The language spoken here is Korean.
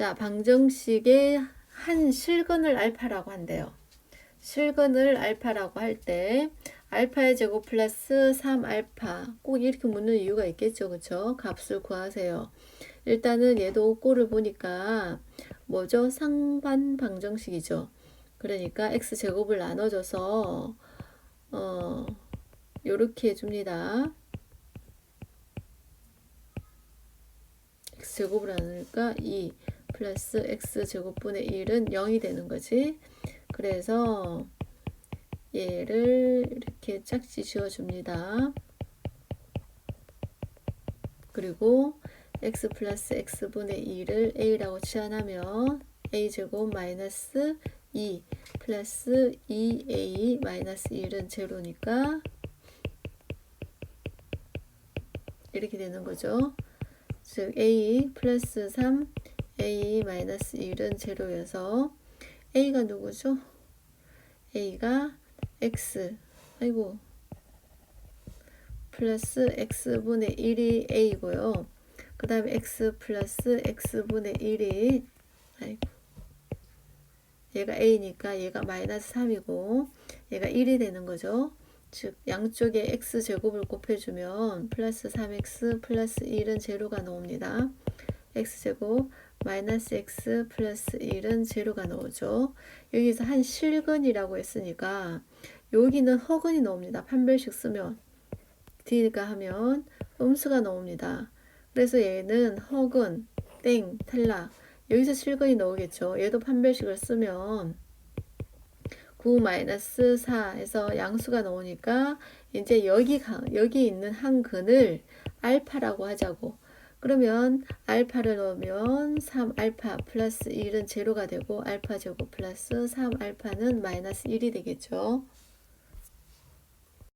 자, 방정식의 한 실근을 알파라고 한대요. 실근을 알파라고 할 때 알파의 제곱 플러스 3알파 꼭 이렇게 묻는 이유가 있겠죠. 그쵸? 값을 구하세요. 일단은 얘도 꼴을 보니까 뭐죠? 상반 방정식이죠. 그러니까 x제곱을 나눠줘서 어 요렇게 해줍니다. x제곱을 나누니까 2 플러스 x제곱분의 1은 0이 되는 거지. 그래서 얘를 이렇게 짝지 지어줍니다. 그리고 x 플러스 x분의 2를 a라고 치환하면 a제곱 마이너스 2 플러스 2a 마이너스 1은 제로니까 이렇게 되는 거죠. 즉 a 플러스 3 a 마이너스 1은 제로여서 a가 누구죠? a가 x 아이고 플러스 x분의 1이 a고요. 그 다음에 x 플러스 x분의 1이 아이고 얘가 a니까 얘가 마이너스 3이고 얘가 1이 되는 거죠. 즉 양쪽에 x제곱을 곱해주면 플러스 3x 플러스 1은 제로가 나옵니다. X제곱 마이너스 x 플러스 1은 제로가 나오죠. 여기서 한 실근이라고 했으니까 여기는 허근이 나옵니다. 판별식 쓰면 D가 하면 음수가 나옵니다. 그래서 얘는 허근, 땡, 탈락 여기서 실근이 나오겠죠. 얘도 판별식을 쓰면 9-4 해서 양수가 나오니까 이제 여기 여기 있는 한 근을 알파라고 하자고. 그러면 알파를 넣으면 3알파 플러스 1은 제로가 되고 알파 제곱 플러스 3알파는 마이너스 1이 되겠죠.